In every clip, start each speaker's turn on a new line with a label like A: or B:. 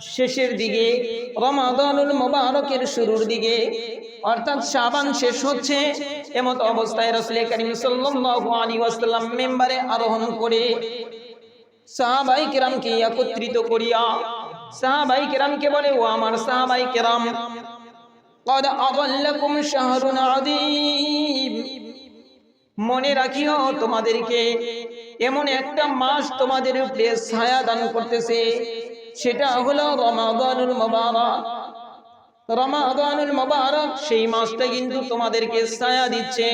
A: শেষের দিকে, রমাদানুল মুবারকের শুরুর দিকে, অর্থাৎ শাবান শেষ হচ্ছে, এমত অবস্থায় রাসূল করিম সাল্লাল্লাহু আলাইহি ওয়াসাল্লাম মেম্বারে আরোহণ করে সাহাবাই কেরামকে একত্রিত করিয়া সাহাবাই কেরামকে বলে ও আমার সাহাবাই কেরাম قد أضلكم شهر عظيم মনে রাখিও তোমাদেরকে এমন একটা মাস তোমাদের উপরে ছায়া দান করতেছে সেটা হলো রমাদানুল মুবারক রমাদানুল মুবারক সেই মাসটা কিন্তু তোমাদেরকে ছায়া দিচ্ছে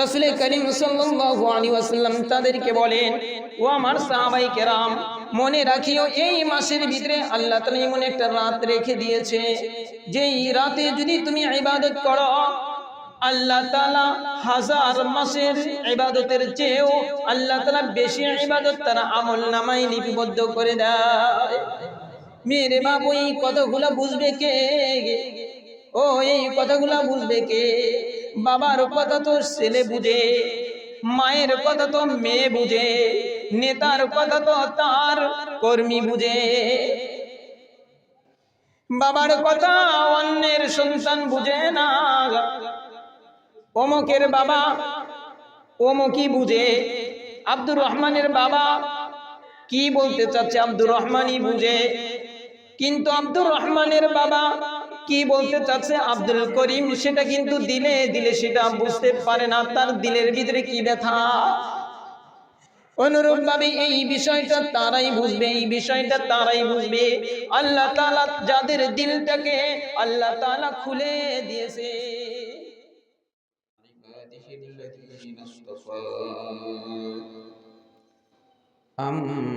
A: রসুল করিম সাল্লাল্লাহু আলাইহি তাদেরকে বলেন, ও আমার সাহাবাই কেরাম, মনে রাখিও, এই মাসের ভিতরে আল্লাহ তাআলা এমন একটা রাত রেখে দিয়েছে, যেই রাতে যদি তুমি ইবাদত করো, আল্লাহ তাআলা হাজার মাসের ইবাদতের চেয়েও আল্লাহ তালা বেশি ইবাদত তারা আমল নামায় লিপিবদ্ধ করে দেয়। মেরে বাবু, এই কথাগুলো বুঝবে কে? ও, এই কথাগুলো বুঝবে কে? বাবার কথা তো ছেলে বুঝে, মায়ের কথা তো মেয়ে বুঝে, নেতার কথা তো তার কর্মী বুঝে। বাবার কথা অন্যের সন্তান বুঝে না, অমকের বাবা অমকি বুঝে। আব্দুর রহমানের বাবা কি বলতে চাচ্ছে আব্দুর রহমানই বুঝে। কিন্তু আব্দুর রহমানের বাবা কি বলতে চাচ্ছে আব্দুল করিম সেটা কিন্তু দিলে দিলে সেটা বুঝতে পারে না তার দিলের ভিতরে কি ব্যথা অনুরূপ ভাবে এই বিষয়টা তারাই বুঝবে এই বিষয়টা তারাই বুঝবে আল্লাহ তাআলা যাদের দিলটাকে আল্লাহ তাআলা খুলে দিয়েছে
B: أما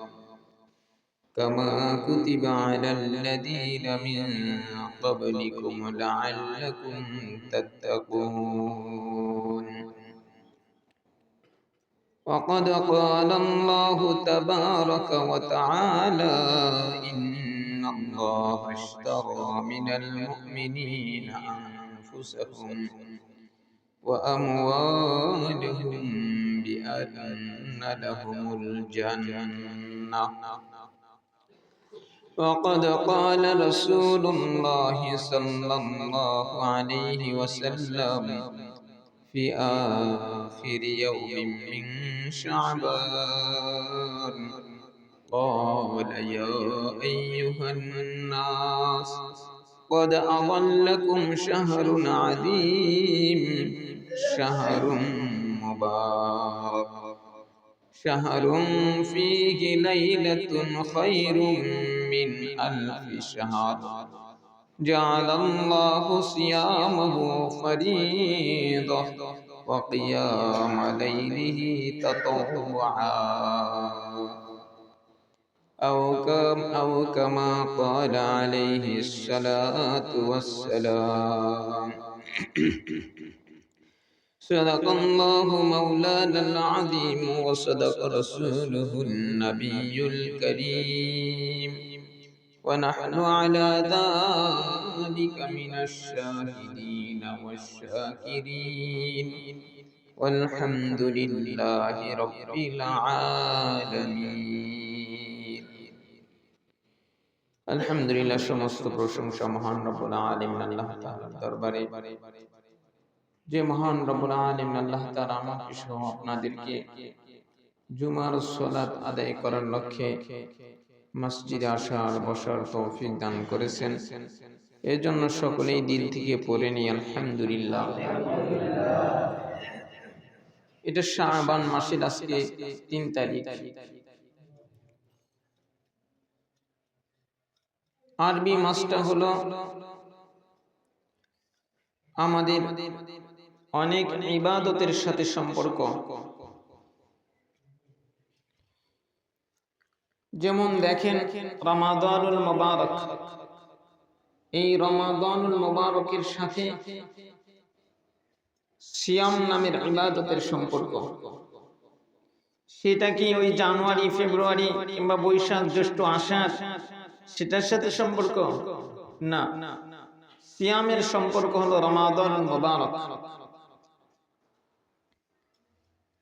B: كما كتب على الذين من قبلكم لعلكم تتقون. وقد قال الله تبارك وتعالى إن الله اشترى من المؤمنين أنفسهم وأموالهم بأن لهم الجنة. وقد قال رسول الله صلى الله عليه وسلم في آخر يوم من شعبان. قال يا أيها الناس قد أضلكم شهر عظيم شهر مبارك. شهر فيه ليلة خير من ألف شهر. جعل الله صيامه فريضة وقيام ليله تطوعا. أو كم أو كما قال عليه الصلاة والسلام. صدق الله مولانا العظيم وصدق رسوله النبي الكريم. ونحن على ذلك من الشاهدين والشاكرين والحمد لله رب العالمين الحمد لله সমস্ত প্রশংসা মহান রব্বুল আলামিন আল্লাহ তাআলার দরবারে যে মহান রব্বুল আলামিন আল্লাহ তাআলা আমাকে সহ আপনাদেরকে জুমার সালাত আদায় করার লক্ষ্যে মসজিদে আসার, বসার তৌফিক দান করেছেন। এর জন্য সকলেই দিল থেকে পড়ে নি আলহামদুলিল্লাহ। এটা শাবান মাসের আজকে তিন তারিখ। আরবি মাসটা হলো আমাদের অনেক ইবাদতের সাথে সম্পর্ক। যেমন দেখেন রমাদানুল মোবারক। এই রমাদানুল মোবারকের সাথে সিয়াম নামের ইবাদতের সম্পর্ক। সেটা কি ওই জানুয়ারি, ফেব্রুয়ারি কিংবা বৈশাখ, জ্যৈষ্ঠ, আষাঢ়, সেটার সাথে সম্পর্ক? না। সিয়ামের সম্পর্ক হলো রমাদান মোবারক।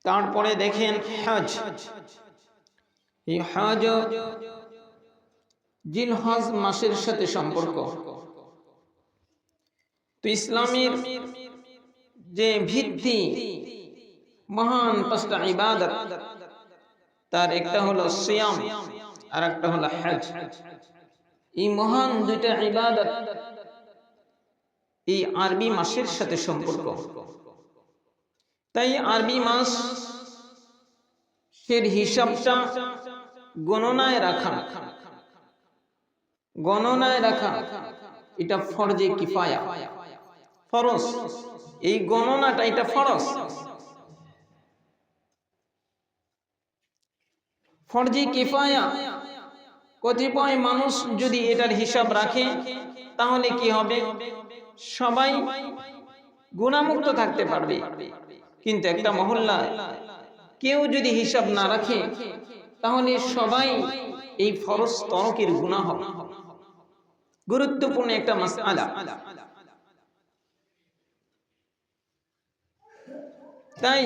B: তারপরে দেখেন হজ। এই হজ জিল হজ মাসের সাথে সম্পর্ক। তো ইসলামের যে ভিত্তি, মহান পাঁচটা ইবাদত, তার একটা হলো সিয়াম আর একটা হলো হজ। এই মহান দুইটা ইবাদত এই আরবি মাসের সাথে সম্পর্ক। তাই আরবি মাস এর হিসাবটা গণনায় রাখা। গণনায় রাখা। এটা ফরজে কিফায়া। ফরজ। এই গণনাটা এটা ফরজ। ফরজি কিফায়া। কতিপয় মানুষ যদি এটার হিসাব রাখে, তাহলে কি হবে? সবাই গুণামুক্ত থাকতে পারবে। কিন্তু একটা মহল্লা কেউ যদি হিসাব না রাখে তাহলে সবাই এই ফরজ তরকের গুণা হবে। গুরুত্বপূর্ণ একটা মাসআলা। তাই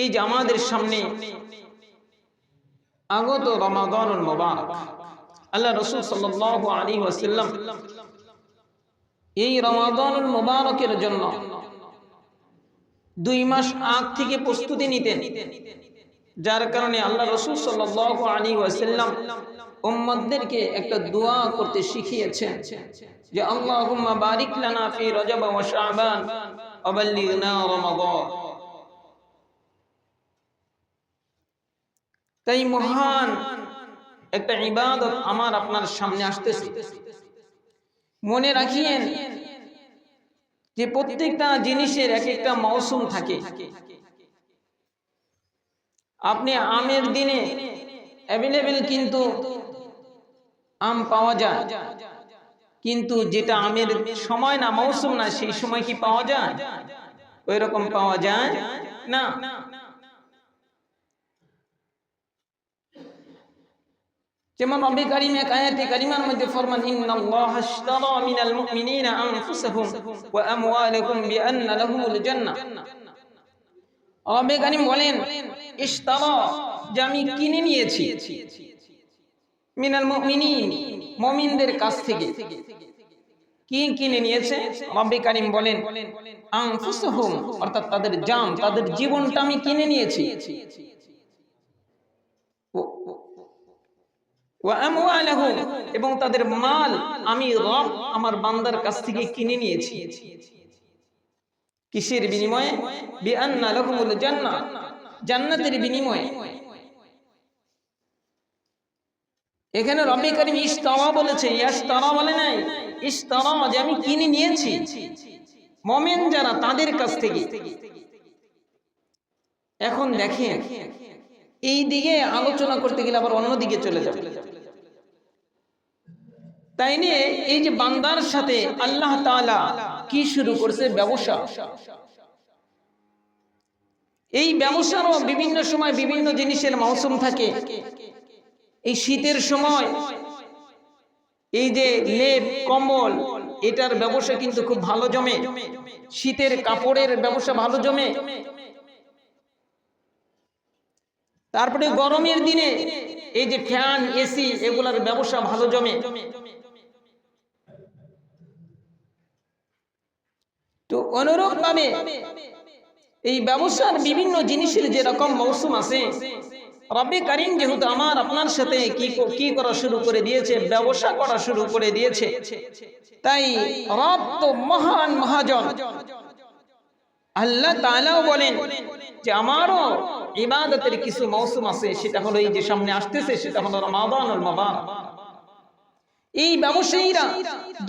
B: এই যে আমাদের সামনে আগত রমাদানুল মুবারক, আল্লাহ রাসূল সাল্লাল্লাহু আলাইহি ওয়াসাল্লাম এই রমাদানুল মুবারকের জন্য দুই মাস আগ থেকে প্রস্তুতি নিতেন। যার কারণে আল্লাহ রসুল সাল্লাল্লাহু আলাইহি ওয়াসাল্লাম উম্মতদেরকে একটা দোয়া করতে শিখিয়েছেন যে, আল্লাহুম্মা বারিক লানা ফি রজব ওয়া শাবান ওয়া রমাদান। তাই মহান একটা ইবাদত আমার আপনার সামনে আসতেছে। মনে রাখিয়েন যে, প্রত্যেকটা জিনিসের এক একটা মৌসুম থাকে। আপনি আমের দিনে অ্যাভেলেবেল কিন্তু আম পাওয়া যায়। কিন্তু যেটা আমের সময় না, মৌসুম না, সেই সময় কি পাওয়া যায়? ওই রকম পাওয়া যায় না। যেমন রব্বি কারিম এক আয়াতে কারিমার মধ্যে ফরমান, ইন্নাল্লাহ আশতারা মিনাল মুমিনিনা আনফুসাহুম ওয়া আমওয়ালাহুম বিআন্না লাহুমুল জান্নাহ। কারিম বলেন ইশতারা যে আমি কিনে নিয়েছি। মিনাল মুমিনিন, মুমিনদের কাছ থেকে। কি কিনে নিয়েছে? রব্বি কারিম বলেন, আনফুসাহুম অর্থাৎ তাদের জান, তাদের জীবনটা আমি কিনে নিয়েছি। এবং তাদের মাল আমি রব আমার বান্দার কাছ থেকে কিনে নিয়েছি। কিসের বিনিময়ে? জান্নাতের বিনিময়ে। এখানে রবি করিম ইস্তারা বলেছে ইয়াস্তারা বলে নাই ইস্তারা যে আমি কিনে নিয়েছি। মমেন যারা তাদের কাছ থেকে। এখন দেখেন, এই দিকে আলোচনা করতে গেলে আবার অন্য দিকে চলে যাবে। তাই নিয়ে এই যে বান্দার সাথে আল্লাহ তাআলা কি শুরু করছে? ব্যবসা। এই ব্যবসারও বিভিন্ন সময় বিভিন্ন জিনিসের মৌসুম থাকে। এই শীতের সময় এই যে লেপ, কম্বল, এটার ব্যবসা কিন্তু খুব ভালো জমে। শীতের কাপড়ের ব্যবসা ভালো জমে। তারপরে গরমের দিনে এই যে ফ্যান, এসি, এগুলার ব্যবসা ভালো জমে। অনুরূপ ভাবে এই ব্যবসার বিভিন্ন জিনিসের যেরকম মৌসুম আছে, রব্বে কারিম যেহেতু আমার আপনার সাথে কি কি করা শুরু করে দিয়েছে, ব্যবসা করা শুরু করে দিয়েছে, তাই রব তো মহান মহাজন। আল্লাহ তাআলাও বলেন যে আমারও ইবাদতের কিছু মৌসুম আছে, সেটা হলো এই যে সামনে আসতেছে, সেটা হলো রমাদানুল মুবারক। এই ব্যবসায়ীরা,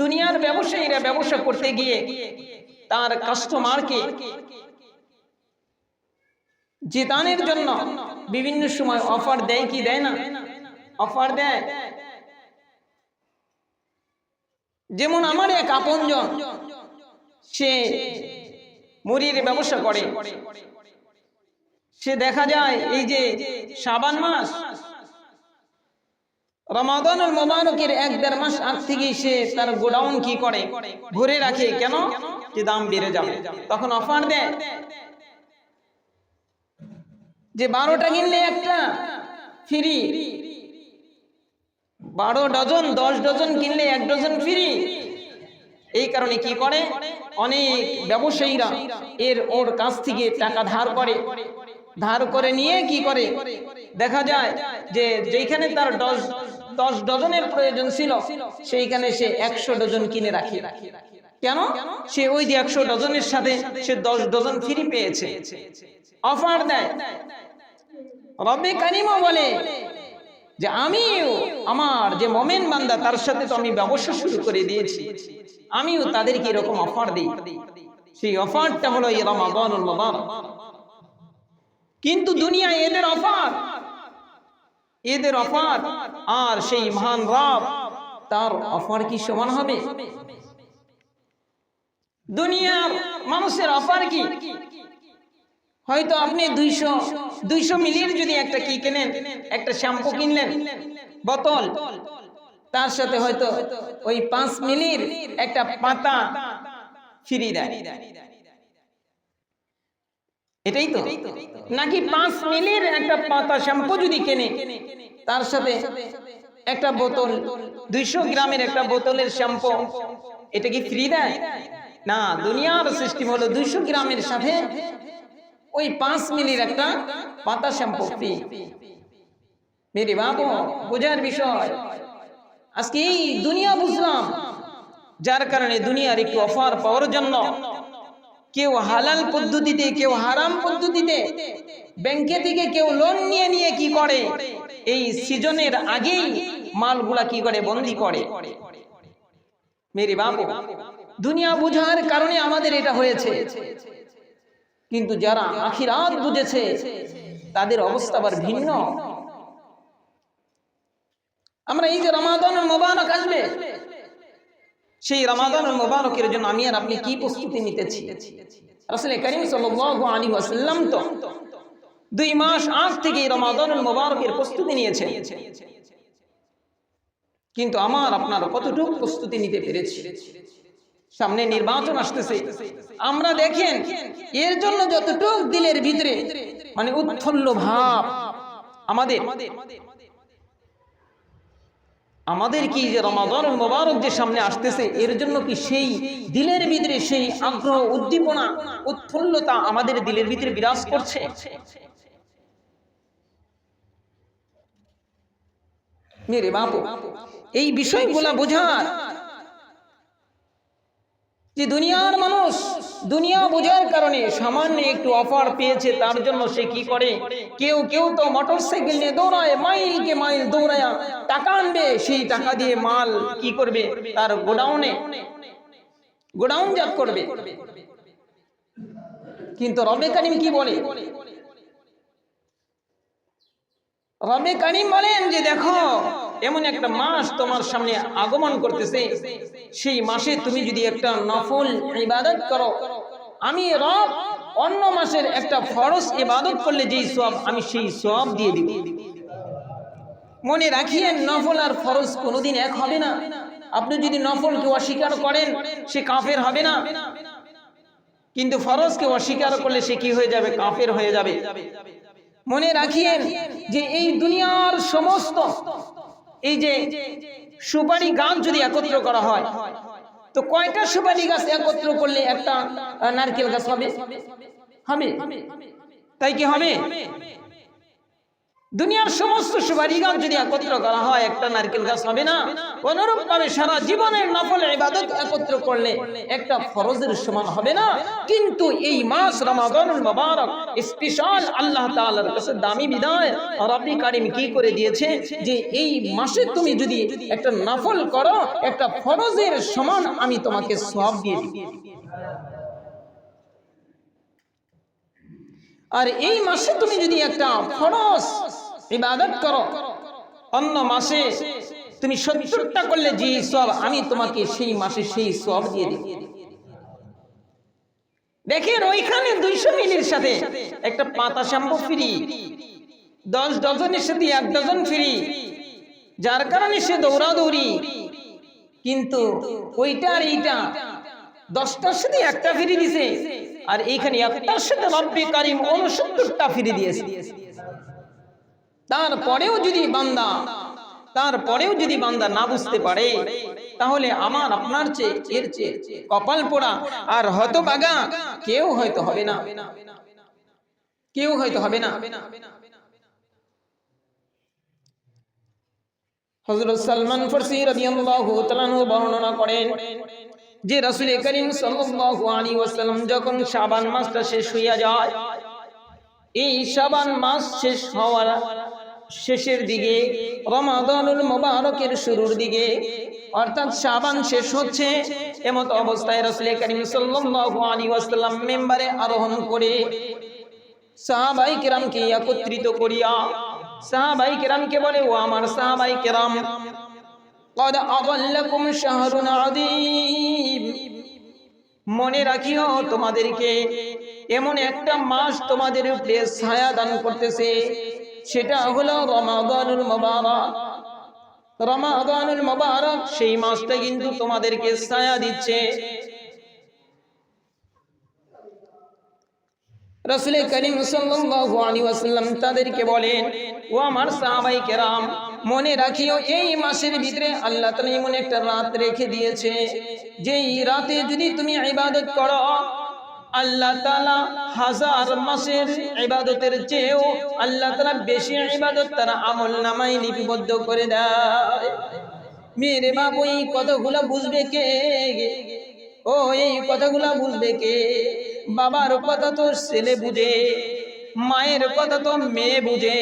B: দুনিয়ার ব্যবসায়ীরা ব্যবসা করতে গিয়ে
A: তার কাস্টমারকে জেতানের জন্য বিভিন্ন সময় অফার দেয় কি দেয় না? অফার দেয়। যেমন আমার এক আপনজন সে মুড়ির ব্যবসা করে। সে দেখা যায় এই যে সাবান মাস রমাদানুল মোবারকের এক দেড় মাস আগ থেকে সে তার গোডাউন কি করে? ভরে রাখে কেন? যে দাম বেড়ে যাবে। তখন অফার দেয়, যে বারোটা কিনলে একটা ফ্রি। বারো ডজন, দশ ডজন কিনলে এক ডজন ফ্রি। এই কারণে কি করে? অনেক ব্যবসায়ীরা এর ওর কাছ থেকে টাকা ধার করে। ধার করে নিয়ে কি করে? দেখা যায় যে যেখানে তার দশ দশ ডজনের প্রয়োজন ছিল, সেইখানে সে একশো ডজন কিনে রাখে। কেন? সে ওই যে একশো ডজনের সাথে সে দশ ডজন ফ্রি পেয়েছে। অফার দেয়। রবে কানিমা বলে যে, আমিও আমার যে মোমেন বান্দা, তার সাথে তো আমি ব্যবসা শুরু করে দিয়েছি। আমিও তাদেরকে এরকম অফার দিই। সেই অফারটা হলো রমাদানুল কিন্তু দুনিয়া এদের অফার এদের অফার আর সেই মহান রব, তার অফার কি সমান হবে? দুনিয়ার মানুষের অফার কি? হয়তো আপনি দুইশো দুইশো মিলির যদি একটা কি কেনেন, একটা শ্যাম্পু কিনলেন, বোতল, তার সাথে হয়তো ওই পাঁচ মিলির একটা পাতা ফ্রি দেয়। এটাই তো। নাকি পাঁচ মিলের একটা পাতা শ্যাম্পু যদি কেনে তার সাথে একটা বোতল দুইশো গ্রামের একটা বোতলের শ্যাম্পু। এটা কি ফ্রি দেয়? না দুনিয়ার সিস্টেম হলো দুইশো গ্রামের সাথে ওই পাঁচ মিলির একটা পাতা শ্যাম্পু ফ্রি। মেরে বাবু বোঝার বিষয়। আজকে এই দুনিয়া বুঝলাম। যার কারণে দুনিয়ার একটু অফার পাওয়ার জন্য। কেউ হালাল পদ্ধতিতে, কেউ হারাম পদ্ধতিতে ব্যাংকে থেকে কেউ লোন নিয়ে নিয়ে কি করে? এই সিজনের আগেই মালগুলা কি করে? বন্দি করে। মেরে বাবু দুনিয়া বুঝার কারণে আমাদের এটা হয়েছে। কিন্তু যারা আখিরাত বুঝেছে, তাদের অবস্থা আবার ভিন্ন। আমরা এই যে রমাদান মোবারক আসবে সেই রমাদান মোবারকের জন্য আমি আর আপনি কি প্রস্তুতি নিতেছি? আসলে করিম আলাইহি ওয়াসাল্লাম তো দুই মাস আগ থেকে রমাদান মোবারকের প্রস্তুতি নিয়েছেন। কিন্তু আমার আপনার কতটুকু প্রস্তুতি নিতে পেরেছি? সামনে নির্বাচন আসতেছে। আমরা দেখেন, এর জন্য যতটুক দিলের ভিতরে মানে উৎফুল্ল ভাব আমাদের। আমাদের কি যে রমাদান মোবারক যে সামনে আসতেছে, এর জন্য কি সেই দিলের ভিতরে সেই আগ্রহ, উদ্দীপনা, উৎফুল্লতা আমাদের দিলের ভিতরে বিরাজ করছে? মেরে বাপু, এই বিষয়গুলা বোঝার যে দুনিয়ার মানুষ দুনিয়া বোঝার কারণে সামান্য একটু অফার পেয়েছে, তার জন্য সে কি করে? কেউ কেউ তো মোটর সাইকেল নিয়ে দৌড়ায়, মাইলকে মাইল দৌড়ায় টাকা আনবে, সেই টাকা দিয়ে মাল কি করবে? তার গোডাউনে গোডাউন জাত করবে। কিন্তু রবে কারিম কি বলে? রবে কারিম বলেন যে দেখো এমন একটা মাস তোমার সামনে আগমন করতেছে। সেই মাসে তুমি যদি একটা নফল ইবাদত করো, আমি রব অন্য মাসের একটা ফরজ ইবাদত করলে যেই সব আমি সেই সব দিয়ে দিব। মনে রাখিয়েন, নফল আর ফরজ কোনোদিন এক হবে না। আপনি যদি নফলকে অস্বীকার করেন, সে কাফের হবে না। কিন্তু ফরজকে অস্বীকার করলে সে কি হয়ে যাবে? কাফের হয়ে যাবে। মনে রাখিয়েন যে এই দুনিয়ার সমস্ত এই যে সুপারি গাছ যদি একত্র করা হয়, তো কয়টা সুপারি গাছ একত্র করলে একটা নারকেল গাছ হবে? হবে। তাই কি হবে? দুনিয়ার সমস্ত সুপারিগঞ্জ যদি একত্র করা হয়, একটা নারকেল গাছ হবে না। অনুরূপ ভাবে সারা জীবনের নফল ইবাদত একত্র করলে একটা ফরজের সমান হবে না। কিন্তু এই মাস রমাদানুল মোবারক স্পেশাল আল্লাহ তাআলার কাছে দামি বিদায়। রব্বি কারিম কি করে দিয়েছে? যে এই মাসে তুমি যদি একটা নফল করো, একটা ফরজের সমান আমি তোমাকে সব দিয়ে দিই আর এই মাসে তুমি যদি একটা ফরজ ইবাদত করো। অন্য মাসে তুমি সত্তরটা করলে যে সব, আমি তোমাকে সেই মাসে সেই সব দিয়ে দিব। দেখেন ওইখানে দুইশো মিলির সাথে একটা পাতা শ্যাম্পু ফ্রি, দশ ডজনের সাথে এক ডজন ফ্রি, যার কারণে সে দৌড়াদৌড়ি। কিন্তু ওইটা আর এইটা, দশটার সাথে একটা ফ্রি দিছে, আর এইখানে একটার সাথে রব্বি কারিম উনসত্তরটা ফ্রি দিয়েছে। তারপরেও যদি বান্দা, তারপরেও যদি বান্দা না বুঝতে পারে, তাহলে আমার, আপনার চেয়ে, এর চেয়ে কপাল পোড়া আর হয়তো বাগা কেউ হয়তো হবে না। কেউ হয়তো হবে না। হযরত সালমান ফারসি রাদিয়াল্লাহু তাআলা বর্ণনা করেন যে রাসূল করিম সাল্লাল্লাহু আলাইহি ওয়াসাল্লাম যখন শাবান মাসটা শেষ হইয়া যায়, এই শাবান মাস শেষ হওয়ার শেষের দিকে রমাদানুল মোবারকের শুরুর দিকে অর্থাৎ শাবান শেষ হচ্ছে এমত অবস্থায় রাসূল করিম সাল্লাল্লাহু আলাইহি ওয়াসাল্লাম মেম্বারে আরোহণ করে সাহাবাই কেরামকে একত্রিত করিয়া সাহাবাই কেরামকে বলে ও আমার সাহাবাই কেরাম قد أضلكم شهر عظيم মনে রাখিও তোমাদেরকে এমন একটা মাস তোমাদের উপরে ছায়া দান করতেছে সেটা হলো রমাদানুল মোবারক। রমাদানুল মোবারক সেই মাসটা কিন্তু তোমাদেরকে ছায়া দিচ্ছে। রসুল করিম সাল্লাল্লাহু তাদেরকে বলেন, ও আমার সাহাবাই কেরাম, মনে রাখিও এই মাসের ভিতরে আল্লাহ তাআলা এমন একটা রাত রেখে দিয়েছে, যেই রাতে যদি তুমি ইবাদত করো আল্লাহ তালা হাজার মাসের ইবাদতের চেয়েও আল্লাহ তালা বেশি ইবাদত তার আমল নামায় লিপিবদ্ধ করে দেয়। মেরে বাবু, এই কথাগুলো বুঝবে কে? ও, এই কথাগুলো বুঝবে কে? বাবার কথা তো ছেলে বুঝে, মায়ের কথা তো মেয়ে বুঝে,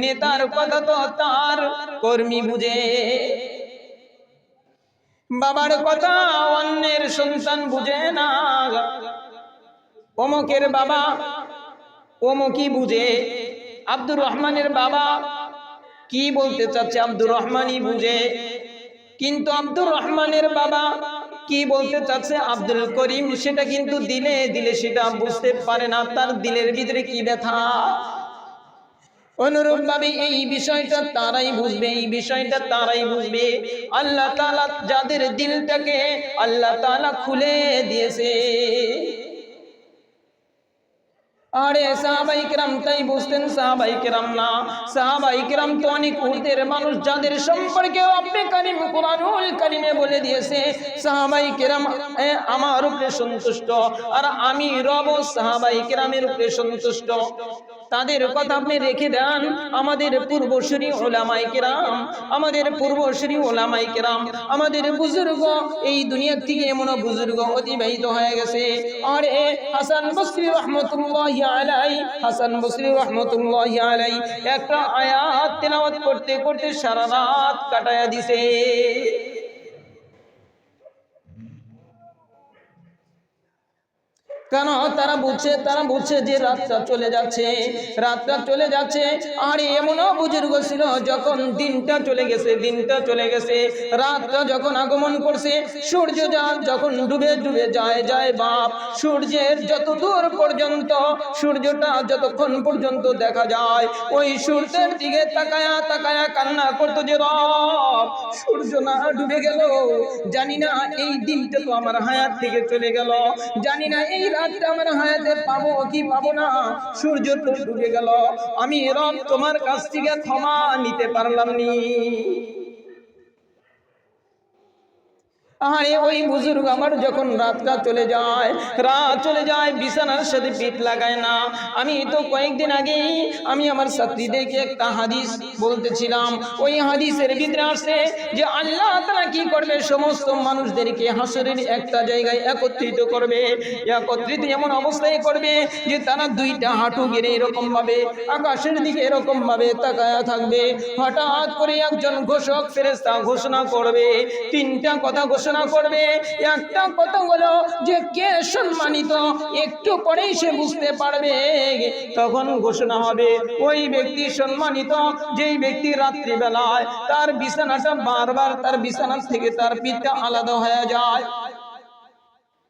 A: নেতার কথা তো তার কর্মী বুঝে। বাবার কথা অন্যের সন্তান বুঝে না। অমকের বাবা, অমুকই বুঝে। আব্দুর রহমানের বাবা, কি বলতে চাচ্ছে আব্দুর রহমানই বুঝে। কিন্তু আব্দুর রহমানের বাবা কি বলতে চাচ্ছে আব্দুল করিম, সেটা কিন্তু দিলে দিলে সেটা বুঝতে পারে না, তার দিলের ভিতরে কি ব্যথা? অনুরূপ ভাবে এই বিষয়টা তারাই বুঝবে, এই বিষয়টা তারাই বুঝবে। আল্লাহ তাআলা যাদের দিলটাকে আল্লাহ তাআলা খুলে দিয়েছে। আরে সাহাবাই কেরাম, তাই বুঝতেন সাহাবাই কেরাম না। সাহাবাই কেরাম তো অনেক উর্দের মানুষ, যাদের সম্পর্কে আপনি কারিম কোরআনুল কারিমে বলে দিয়েছে। সাহাবাই কেরাম আমার উপরে সন্তুষ্ট, আর আমি রব সাহাবাই কেরামের উপরে সন্তুষ্ট। তাদের কথা আপনি রেখে দেন। আমাদের পূর্বসূরি ওলামাই কেরাম, আমাদের পূর্বসূরি ওলামাই কেরাম, আমাদের বুজুর্গ, এই দুনিয়ার থেকে এমন বুজুর্গ অতিবাহিত হয়ে গেছে। আর এ হাসান বসরি রহমতুল্লাহ আলাই হাসান বসরি রহমতুল্লাহ আলাই একটা আয়াত তেলাওয়াত করতে করতে সারা রাত কাটায়া দিছে। কেন? তারা বুঝছে তারা বুঝছে যে রাতটা চলে যাচ্ছে। রাতটা চলে যাচ্ছে। আর, এমনও বুজুর্গ ছিল যখন দিনটা চলে গেছে, দিনটা চলে গেছে। রাতটা যখন আগমন করছে, সূর্য যখন ডুবে ডুবে যায় যায় বাপ। সূর্যের যত দূর পর্যন্ত, সূর্যটা যতক্ষণ পর্যন্ত দেখা যায়, ওই সূর্যের দিকে তাকায়া তাকায়া কান্না করতো যে রব সূর্য না ডুবে গেল। জানি না এই দিনটা তো আমার হায়াত থেকে চলে গেল। জানি না এই পাবো কি পাবো না? সূর্য গেল। আমি রব তোমার কাছ থেকে ক্ষমা নিতে পারলাম নি। আরে ওই বুজুর্গ আমার যখন রাতটা চলে যায়, রাত চলে যায়, বিছানার সাথে পিঠ লাগায় না। আমি তো কয়েকদিন আগেই, আমি আমার ছাত্রীদেরকে একটা হাদিস বলতেছিলাম। ওই হাদিসের ভিতরে আসছে যে আল্লাহ তারা কি করবে? সমস্ত মানুষদেরকে হাসরের একটা জায়গায় একত্রিত করবে। একত্রিত এমন অবস্থায় করবে যে তারা দুইটা হাঁটু গেড়ে এরকম ভাবে, আকাশের দিকে এরকম ভাবে তাকায়া থাকবে। হঠাৎ করে একজন ঘোষক ফেরেস্তা ঘোষণা করবে। তিনটা কথা ঘোষণা ঘোষণা করবে। একটা কথা হলো যে কে সম্মানিত, একটু পরেই সে বুঝতে পারবে। তখন ঘোষণা হবে, ওই ব্যক্তি সম্মানিত, যেই ব্যক্তি রাত্রিবেলায় তার বিছানাটা বারবার তার বিছানা থেকে তার পিতা আলাদা হয়ে যায়।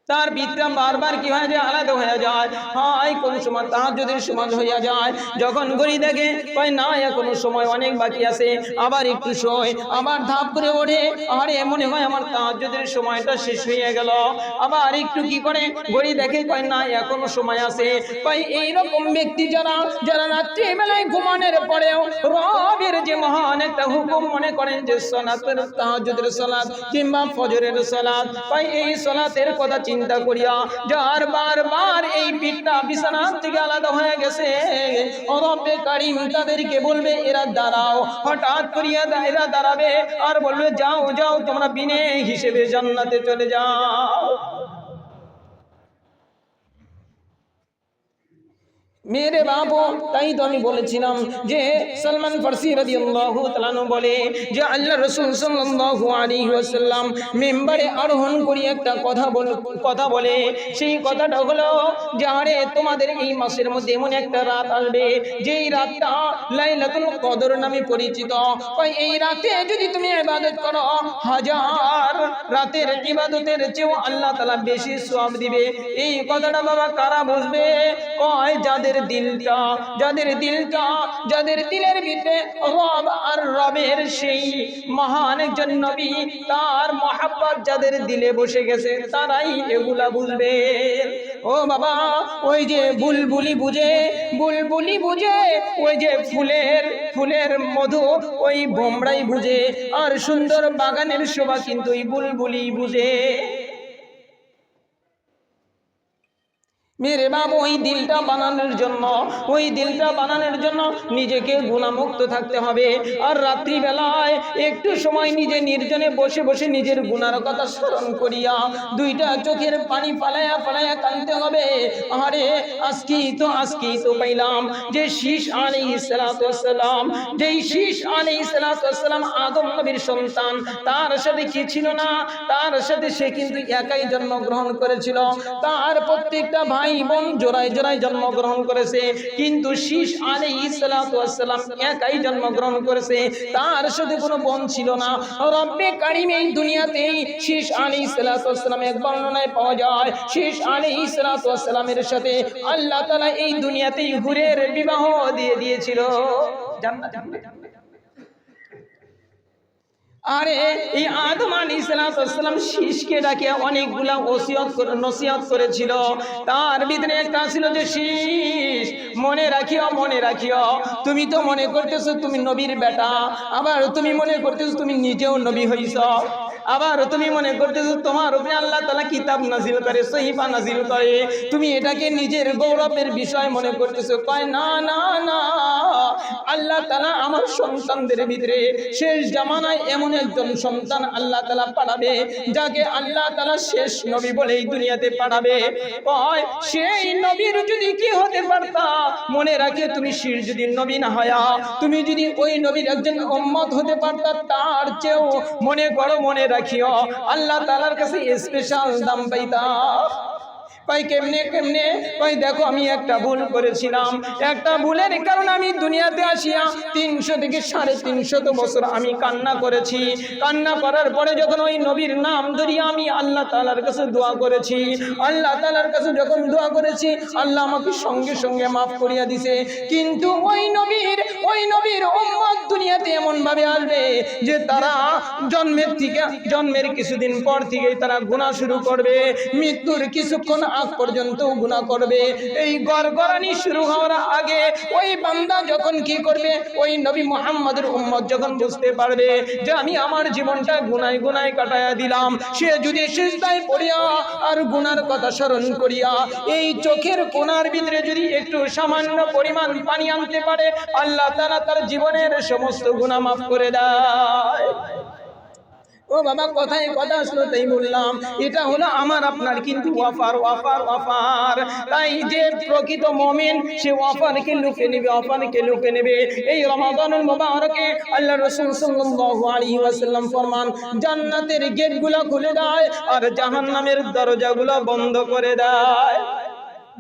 A: তার বিক্রম বারবার কি হয়ে যায় আলাদা হয়ে যায়? হয়, কোন সময় তার যদি সমাজ হইয়া যায়, যখন গড়ি দেখে কয়, না এখনও সময় অনেক বাকি আছে, আবার একটু সময় আবার ধাপ করে ওঠে, আরে, মনে হয় আমার তাহাজ্জুদের সময়টা শেষ হয়ে গেল। আবার একটু কি করে গড়ি দেখে কয়, না এখনও সময় আছে। কয়, এইরকম ব্যক্তি যারা যারা রাত্রিবেলায় ঘুমানোর পরেও রবের যে মহান একটা হুকুম মনে করেন যে সলাতের তাহাজ্জুদের সলাত কিংবা ফজরের সলাত, কয়, এই সলাতের কথা চিন্তা করিয়া যার বারবার এই পিঠটা বিছানা থেকে আলাদা হয়ে গেছে। রব্বে কারিম তাদেরকে বলবে, এরা দাঁড়াও। হঠাৎ করিয়া এরা দাঁড়াবে আর বলবে, যাও যাও, তোমরা বিনে হিসেবে জান্নাতে চলে যাও। মেরে বাবু তাই তো আমি বলেছিলাম যে সলমান ফার্সি রাদিয়াল্লাহু তাআলা বলে যে আল্লাহ রাসূল সাল্লাল্লাহু আলাইহি ওয়াসাল্লাম মিম্বারে আরোহণ করি একটা কথা বল কথা বলে সেই কথাটা হলো যে, আরে তোমাদের এই মাসের মধ্যে এমন একটা রাত আসবে, যেই রাতটা লাইলাতুল কদর নামে পরিচিত। কয়, এই রাতে যদি তুমি ইবাদত করো, হাজার রাতের ইবাদতের চেয়েও আল্লাহ তাআলা বেশি সওয়াব দিবে। এই কথাটা বাবা কারা বুঝবে? কয়, যাদের দিলটা যাদের দিলটা যাদের দিলের ভিতরে রব আর রবের সেই মহান একজন নবী, তার মহাব্বত যাদের দিলে বসে গেছে, তারাই এগুলা বুঝবে। ও বাবা, ওই যে বুলবুলি বুঝে বুলবুলি বুঝে, ওই যে ফুলের ফুলের মধু, ওই বোমড়াই বুঝে, আর সুন্দর বাগানের শোভা কিন্তু ওই বুলবুলি বুঝে। মেরে বাবু ওই দিলটা বানানোর জন্য, ওই দিলটা বানানোর জন্য নিজেকে গুণামুক্ত থাকতে হবে। আর রাত্রিবেলায় একটু সময় নিজে নির্জনে বসে বসে নিজের গুণার কথা স্মরণ করিয়া দুইটা চোখের পানি ফালাইয়া ফালাইয়া কানতে হবে। আরে আজকেই তো আজকেই তো পাইলাম। যে শীষ আলী সালাম, যেই শীষ আলী সালাম আদম নবীর সন্তান, তার সাথে কি ছিল না? তার সাথে সে কিন্তু একাই জন্মগ্রহণ করেছিল। তার প্রত্যেকটা বোন জোড়ায় জোড়ায় জন্মগ্রহণ করেছে। কিন্তু শীষ আলী সালাম একাই জন্মগ্রহণ করেছে। তার সাথে কোনো বোন ছিল না। রব্বে কারিম এই দুনিয়াতেই শীষ আলী সালাম এক বর্ণনায় পাওয়া যায়। শীষ আলী সালামের সাথে আল্লাহ তালা এই দুনিয়াতেই হুরের বিবাহ দিয়ে দিয়েছিল। জান্নাত জান্নাত। আরে, এই আদম আলী সালাম শীষকে ডাকে অনেকগুলা ওসিয়ত নসিহত করেছিল। তার ভিতরে একটা ছিল যে শীষ মনে রাখিও মনে রাখিও, তুমি তো মনে করতেছো তুমি নবীর বেটা, আবার তুমি মনে করতেছো তুমি নিজেও নবী হইছ। আবার তুমি মনে করতেছো তোমার উপরে আল্লাহ তালা কিতাব নাজিল করে, সহিফা নাজিল করে। তুমি এটাকে নিজের গৌরবের বিষয় মনে করতেছো, কয় না না না। আল্লাহ তালা আমার সন্তানদের ভিতরে শেষ জামানায় এমন একজন সন্তান আল্লাহ তালা পাঠাবে, যাকে আল্লাহ তালা শেষ নবী বলে এই দুনিয়াতে পাঠাবে। কয়, সেই নবীর যদি কি হতে পারতা, মনে রাখে তুমি শির যদি নবী না হয়া, তুমি যদি ওই নবীর একজন উম্মত হতে পারতা, তার চেয়েও মনে করো মনে রাখিও। আল্লাহ তালার কাছে স্পেশাল দাম পাইতা ভাই কেমনে কেমনে? ভাই দেখো, আমি একটা ভুল করেছিলাম। একটা ভুলের কারণে আমি দুনিয়াতে আসিয়া তিনশো থেকে সাড়ে তিনশত বছর আমি কান্না করেছি। কান্না করার পরে যখন ওই নবীর নাম ধরিয়ে আমি আল্লাহ তালার কাছে দোয়া করেছি, আল্লাহ তালার কাছে যখন দোয়া করেছি, আল্লাহ আমাকে সঙ্গে সঙ্গে মাফ করিয়া দিছে। কিন্তু ওই নবীর ওই নবীর উম্মত দুনিয়াতে এমনভাবে আসবে যে তারা জন্মের থেকে, জন্মের কিছুদিন পর থেকেই তারা গুণা শুরু করবে। মৃত্যুর কিছুক্ষণ আগ পর্যন্ত গুণা করবে। এই গড়গড়ানি শুরু হওয়ার আগে ওই বান্দা যখন কি করবে? ওই নবী মোহাম্মদের উম্মত যখন বুঝতে পারবে যে আমি আমার জীবনটা গুনায় গুনায় কাটায়া দিলাম, সে যদি শেষদায় পড়িয়া আর গুনার কথা স্মরণ করিয়া এই চোখের কোনার ভিতরে যদি একটু সামান্য পরিমাণ পানি আনতে পারে, আল্লাহ তারা তার জীবনের সমস্ত গুণা মাফ করে দেয়। ও বাবা, কথায় কথা আসলো তাই বললাম, এটা হলো আমার, আপনার কিন্তু অফার অফার অফার। তাই যে প্রকৃত মমিন, সে ওয়াফারকে লুকে নেবে ওয়াফারকে লুকে নেবে। এই রমাদানুল মুবারকে আল্লাহ রাসূল সাল্লাল্লাহু আলাইহি ওয়াসাল্লাম ফরমান, জান্নাতের গেটগুলো খুলে দেয় আর জাহান্নামের দরজাগুলো বন্ধ করে দেয়।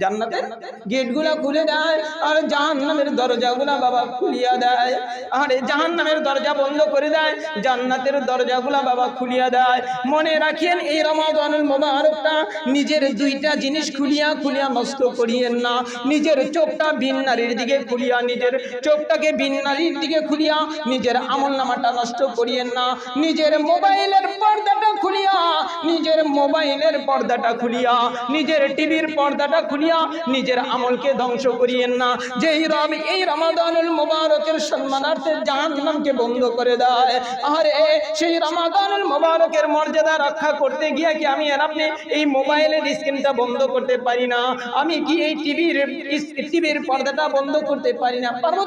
A: জান্নাতের গেটগুলা খুলে দেয়, আর জাহান্নামের দরজাগুলা বাবা খুলিয়া দেয়। আর জাহান্নামের দরজা বন্ধ করে দেয়, জান্নাতের দরজাগুলা বাবা খুলিয়া দেয়। মনে রাখিয়েন এই রমাদানুল মোবারকটা নিজের দুইটা জিনিস খুলিয়া খুলিয়া নষ্ট করিয়েন না। নিজের চোখটা ভিন নারীর দিকে খুলিয়া, নিজের চোখটাকে ভিন নারীর দিকে খুলিয়া নিজের আমল নামাটা নষ্ট করিয়েন না। নিজের মোবাইলের পর্দাটা খুলিয়া, নিজের মোবাইলের পর্দাটা খুলিয়া, নিজের টিভির পর্দাটা খুলিয়া নিজের আমলকে ধ্বংস করিয়েন না। যেই রব এই রমাদানুল মুবারকের সম্মানার্থে জাহান্নামকে বন্ধ করে দেয়। আরে সেই রমাদানুল মুবারকের মর্যাদা রক্ষা করতে গিয়ে কি আমি আর আপনি এই মোবাইলের স্ক্রিনটা বন্ধ করতে পারি না? আমি কি এই টিভির টিভির পর্দাটা বন্ধ করতে পারি না? পারব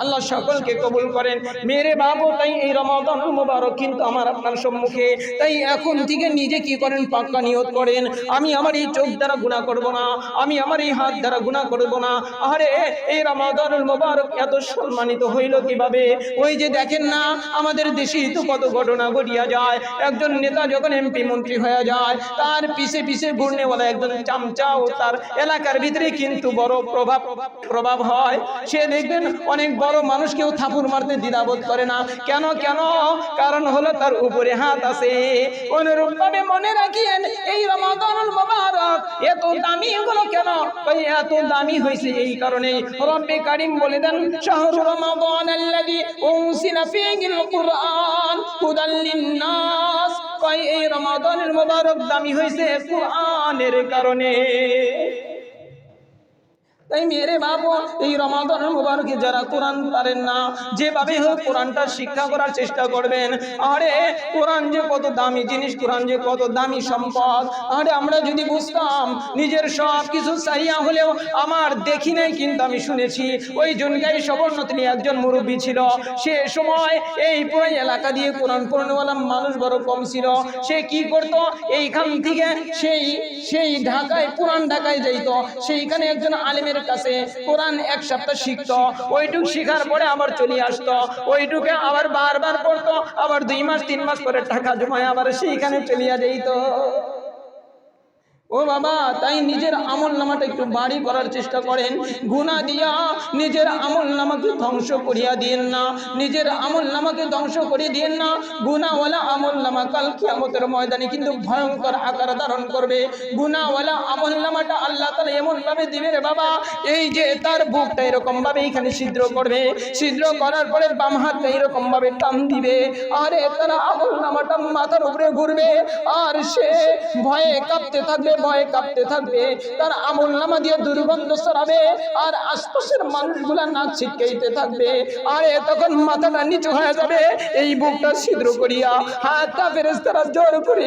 A: আল্লাহ সকলকে কবুল করেন। মেরে বাবু, তাই এই রমাদানুল মুবারক কিন্তু আমার আপনার সম্মুখে। তাই এখন থেকে নিজে কি করেন? পাক্কা নিয়ত করেন। আমি আমার এই চোখ দ্বারা গুণা করব না। আমি আমার এই হাত দ্বারা গুণা করব না। আরে এই রমাদানুল মুবারক এত সম্মানিত হইল কীভাবে? ওই যে দেখেন না, আমাদের দেশেই তো কত ঘটনা ঘটিয়া যায়। একজন নেতা যখন এমপি মন্ত্রী হয়ে যায়, তার পিছে পিছে ঘুরনেওয়ালা একজন চামচাও তার এলাকার ভিতরে কিন্তু বড় প্রভাব প্রভাব হয়। সে দেখবেন অনেক বড় মানুষকেও থাপুর মারতে দ্বিধাবোধ করে না। কেন কেন? কারণ হলো তার উপরে হাত আছে। অনুরূপ ভাবে মনে রাখিয়েন, এই রমাদানুল মুবারক এত দামি হলো কেন? এত দামি হয়েছে এই কারণে। রব্বে কারিম বলে দেন, শাহরু রমাদান আল্লাযী উনসিলা ফীহিল কুরআন হুদাল লিন-নাস। কয়, এই রমাদানের মোবারক দামি হয়েছে কুরআনের কারণে। তাই মেরে বাবু, এই রমাদান মুবারকে যারা কোরআন পারেন না, যেভাবে হোক কোরআনটা শিক্ষা করার চেষ্টা করবেন। আরে, কোরআন যে কত দামি জিনিস, কোরআন যে কত দামি সম্পদ। আরে, আমরা যদি বুঝতাম, নিজের সব কিছু চাইয়া হলেও আমার দেখি নাই কিন্তু আমি শুনেছি। ওই জনগাই সবর্ণতনী একজন মুরব্বী ছিল। সে সময় এই পুরো এলাকা দিয়ে কোরআন পড়নেওয়ালা মানুষ বড় কম ছিল। সে কি করত? এইখান থেকে সেই সেই ঢাকায়, পুরান ঢাকায় যাইত। সেইখানে একজন আলেমের কাছে কোরআন এক সপ্তাহ শিখতো, ওইটুক শিখার পরে আবার চলে আসতো, ওইটুকে আবার বারবার পড়তো, আবার দুই মাস, তিন মাস পরে টাকা জমায় আবার সেইখানে চলিয়া যাইত। ও বাবা, তাই নিজের আমল নামাটা একটু বাড়ি করার চেষ্টা করেন। গুণা দিয়া নিজের আমল নামাকে ধ্বংস করিয়া দিয়েন না। নিজের আমল নামাকে ধ্বংস করিয়ে দিয়েন না। গুণাওয়ালা আমল নামা কাল কিয়ামতের ময়দানে কিন্তু ভয়ঙ্কর আকার ধারণ করবে। গুণাওয়ালা আমল নামাটা আল্লাহ তালা এমন ভাবে দিবে রে বাবা, এই যে তার বুকটা এরকম ভাবে এখানে ছিদ্র করবে। ছিদ্র করার পরে বাম হাতটা এরকম ভাবে টান দিবে। আরে তারা আমল নামাটা মাথার উপরে ঘুরবে। আর সে ভয়ে কাঁপতে থাকবে ভয়ে কাঁপতে থাকবে। তার আমল নামা দিয়ে দুর্গন্ধ ছড়াবে আর আশপাশের মানুষগুলা নাক ছিটকাইতে থাকবে। আরে তখন মাথাটা নিচু হয়ে যাবে। এই বুকটা ছিদ্র করিয়া হাতটা ফেরেস্তারা জোর করে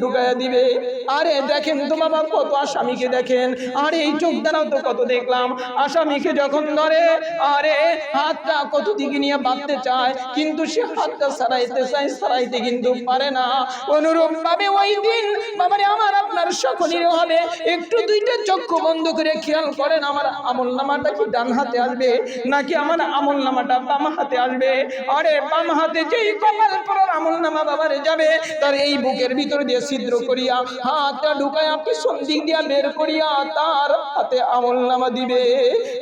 A: ঢুকাইয়া দিবে। আরে দেখেন তো বাবা, কত আসামিকে দেখেন। আরে এই চোখ দ্বারাও তো কত দেখলাম। আসামিকে যখন ধরে, আরে হাতটা কত দিকে নিয়ে বাঁধতে চায়, কিন্তু সে হাতটা সারাইতে চায়, সারাইতে কিন্তু পারে না। অনুরূপ ভাবে ওই দিন বাবারে আমার আপনার সকলের হবে একটু দুইটা চক্ষু বন্ধ করে খেয়াল করেন, আমার আমল নামাটা কি ডান হাতে আসবে, নাকি আমার আমল নামাটা বাম হাতে আসবে? আরে, বাম হাতে যেই কপাল পরার আমল নামা বাবারে যাবে, তার এই বুকের ভিতর দিয়ে ছিদ্র করিয়া, হাতটা ঢুকায় পিছন দিক দিয়া বের করিয়া তার হাতে আমল নামা দিবে।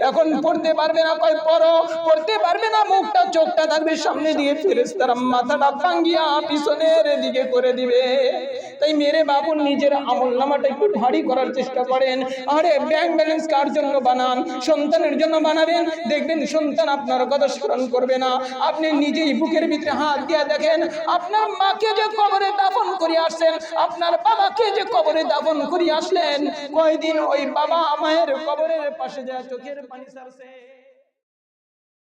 A: এখন পড়তে পারবে না, কয়, পড়ো, পড়তে পারবে না, মুখটা, চোখটা থাকবে সামনে দিয়ে ফেরেস্তারা মাথাটা ভাঙ্গিয়া পিছনের দিকে করে দিবে। তাই মেরে বাবু নিজের আমল নামাটা একটু ভারী করার চেষ্টা করেন। আরে ব্যাংক ব্যালেন্স কার জন্য বানান? সন্তানের জন্য বানাবেন? দেখবেন সন্তান আপনার কথা স্মরণ করবে না। আপনি নিজেই বুকের ভিতরে হাত দিয়ে দেখেন, আপনার মাকে যে কবরে দাফন করে আসছেন, আপনার বাবাকে যে কবরে দাফন করে আসলেন, কয়দিন ওই বাবা মায়ের কবরের পাশে যায়, চোখের পানি সারছে।